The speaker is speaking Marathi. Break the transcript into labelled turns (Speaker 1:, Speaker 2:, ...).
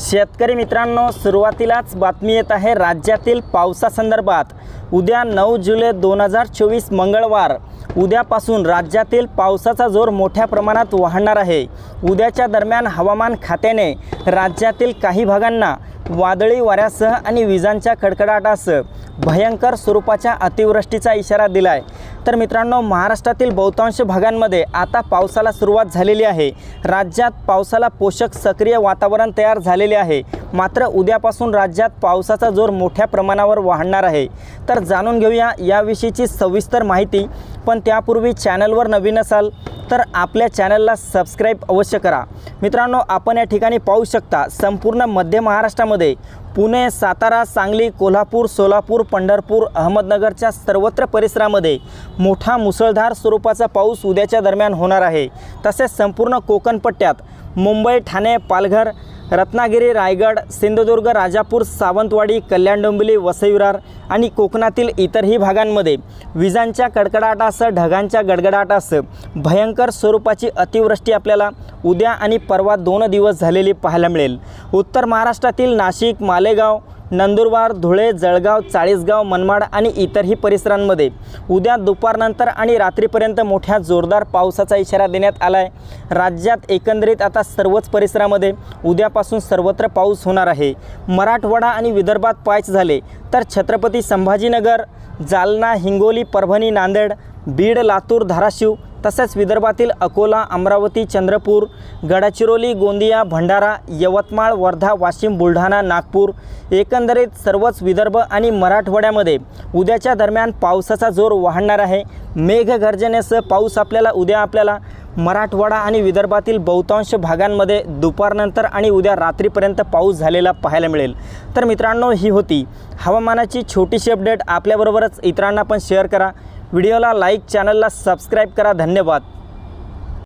Speaker 1: शेतकरी मित्रांनो सुरुवातीलाच बातमी येत आहे राज्यातील पावसासंदर्भात. उद्या नऊ जुलै दोन हजार चोवीस मंगळवार. उद्यापासून राज्यातील पावसाचा जोर मोठ्या प्रमाणात वाढणार आहे. उद्याच्या दरम्यान हवामान खात्याने राज्यातील काही भागांना वादळी वाऱ्यासह आणि विजांच्या कडकडाटासह भयंकर स्वरूपाच्या अतिवृष्टीचा इशारा दिला आहे तर मित्रांनो महाराष्ट्रातील बहुतांश भागांमध्ये आता पावसाला सुरुवात झालेली आहे. राज्यात पावसाला पोषक सक्रिय वातावरण तयार झालेले आहे. मात्र उद्यापासून राज्यात पावसाचा जोर मोठ्या प्रमाणावर वाढणार आहे. तर जाणून घेऊया याविषयीची सविस्तर माहिती. पण त्यापूर्वी चॅनलवर नवीन असाल तर आपल्या चॅनलला सबस्क्राईब अवश्य करा. मित्रांनो आपण या ठिकाणी पाहू शकता संपूर्ण मध्य महाराष्ट्रामध्ये पुणे सातारा सांगली कोल्हापूर सोलापूर पंढरपूर अहमदनगरच्या सर्वत्र परिसरामध्ये मोठा मुसळधार स्वरूपाचा पाऊस उद्याच्या दरम्यान होणार आहे. तसेच संपूर्ण कोकणपट्ट्यात मुंबई ठाणे पालघर रत्नागिरी रायगड सिंधुदुर्ग राजापूर सावंतवाडी कल्याण डोंबिवली वसई विरार आणि कोकणातील इतरही भागांमध्ये विजांच्या कडकडाटासह ढगांच्या गडगडाटासह भयंकर स्वरूपाची अतिवृष्टी आपल्याला उद्या आणि परवा दोन दिवस झालेली पाहायला मिळेल. उत्तर महाराष्ट्रातील नाशिक मालेगाव नंदुरबार धुळे जळगाव चाळीसगाव मनमाड आणि इतरही परिसरांमध्ये उद्या दुपारनंतर आणि रात्रीपर्यंत मोठ्या जोरदार पावसाचा इशारा देण्यात आला आहे राज्यात एकंदरीत आता सर्वच परिसरामध्ये उद्यापासून सर्वत्र पाऊस होणार आहे. मराठवाडा आणि विदर्भात पायच झाले तर छत्रपती संभाजीनगर जालना हिंगोली परभणी नांदेड बीड लातूर धाराशिव तसेच विदर्भातील अकोला अमरावती चंद्रपूर गडचिरोली गोंदिया भंडारा यवतमाळ वर्धा वाशिम बुलढाणा नागपूर एकंदरीत सर्वच विदर्भ आणि मराठवाड्यामध्ये उद्याच्या दरम्यान पावसाचा जोर वाढणार आहे. मेघगर्जनेसह पाऊस आपल्याला उद्या आपल्याला मराठवाडा आणि विदर्भातील बहुतांश भागांमध्ये दुपारनंतर आणि उद्या रात्रीपर्यंत पाऊस झालेला पाहायला मिळेल. तर मित्रांनो ही होती हवामानाची छोटीशी अपडेट. आपल्याबरोबरच इतरांना पण शेअर करा. व्हिडिओला लाईक चॅनलला सबस्क्राईब करा. धन्यवाद.